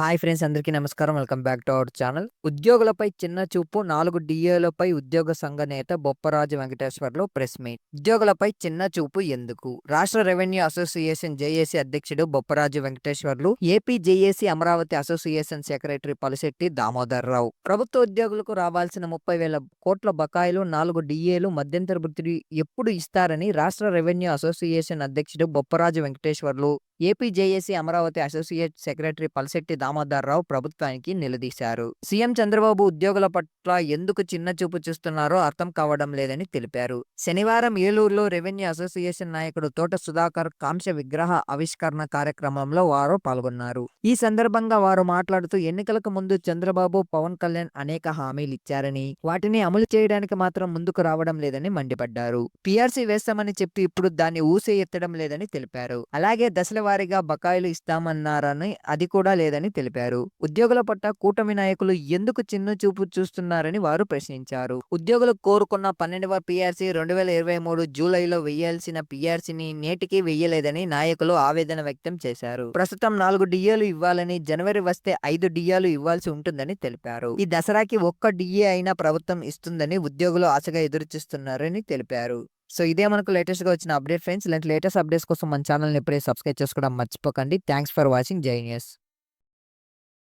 Hi friends అందరికీ నమస్కారం. Welcome back to our channel. ఉద్యోగులపై చిన్న చూపు నాలుగు డిఏలపై ఉద్యోగ సంఘ నేత బొప్పరాజు వెంకటేశ్వర్లు ప్రెస్ మీట్. ఉద్యోగులపై చిన్న చూపు ఎందుకు? రాష్ట్ర రెవెన్యూ అసోసియేషన్ జేఏసీ అధ్యక్షుడు Bopparaju Venkateswarlu AP JAC Amaravati association secretary Palisetti Damodar Rao ప్రభుత్వ ఉద్యోగులకు రావాల్సిన ముప్పై వేల కోట్ల బకాయిలు నాలుగు డిఏలు మధ్యంతర వృత్తి ఎప్పుడు ఇస్తారని రాష్ట్ర రెవెన్యూ అసోసియేషన్ అధ్యక్షుడు Bopparaju Venkateswarlu AP JAC Amaravati associate secretary Palisetti Damodar Rao ప్రభుత్వానికి నిలదీశారు. సీఎం చంద్రబాబు ఉద్యోగుల పట్ల ఎందుకు చిన్న చూపు చూస్తున్నారో అర్థం కావడం లేదని తెలిపారు. శనివారం ఏలూరులో రెవెన్యూ అసోసియేషన్ నాయకుడు తోట సుధాకర్ కాంస్య విగ్రహ ఆవిష్కరణ కార్యక్రమంలో వారు పాల్గొన్నారు. ఈ సందర్భంగా వారు మాట్లాడుతూ ఎన్నికలకు ముందు చంద్రబాబు పవన్ కళ్యాణ్ అనేక హామీలు ఇచ్చారని వాటిని అమలు చేయడానికి మాత్రం ముందుకు రావడం లేదని మండిపడ్డారు. పీఆర్సీ వేస్తామని చెప్పి ఇప్పుడు దాన్ని ఊసే ఎత్తడం లేదని తెలిపారు. అలాగే దశల వారీగా బకాయిలు ఇస్తామన్నారని అది కూడా లేదని తెలిపారు. ఉద్యోగుల పట్ల కూటమి నాయకులు ఎందుకు చిన్న చూపు చూస్తున్నారని వారు ప్రశ్నించారు. ఉద్యోగులు కోరుకున్న పన్నెండవ పీఆర్సీ రెండు వేల ఇరవై మూడు జూలైలో వెయ్యాల్సిన పీఆర్సీని నేటికి వెయ్యలేదని నాయకులు ఆవేదన వ్యక్తం చేశారు. ప్రస్తుతం నాలుగు డిఏలు ఇవ్వాలని జనవరి వస్తే ఐదు డిఏలు ఇవ్వాల్సి ఉంటుందని తెలిపారు. ఈ దసరాకి ఒక్క డిఏ అయినా ప్రభుత్వం ఇస్తుందని ఉద్యోగులు ఆశగా ఎదురుచూస్తున్నారని తెలిపారు. సో ఇదే మనకు లేటెస్ట్గా వచ్చిన అప్డేట్ ఫ్రెండ్స్. ఇలాంటి లేటెస్ట్ అప్డేట్స్ కోసం మన ఛానల్ని ఎప్పుడే సబ్స్క్రైబ్ చేసుకోవడం మర్చిపోకండి. Thanks for watching. Jai news.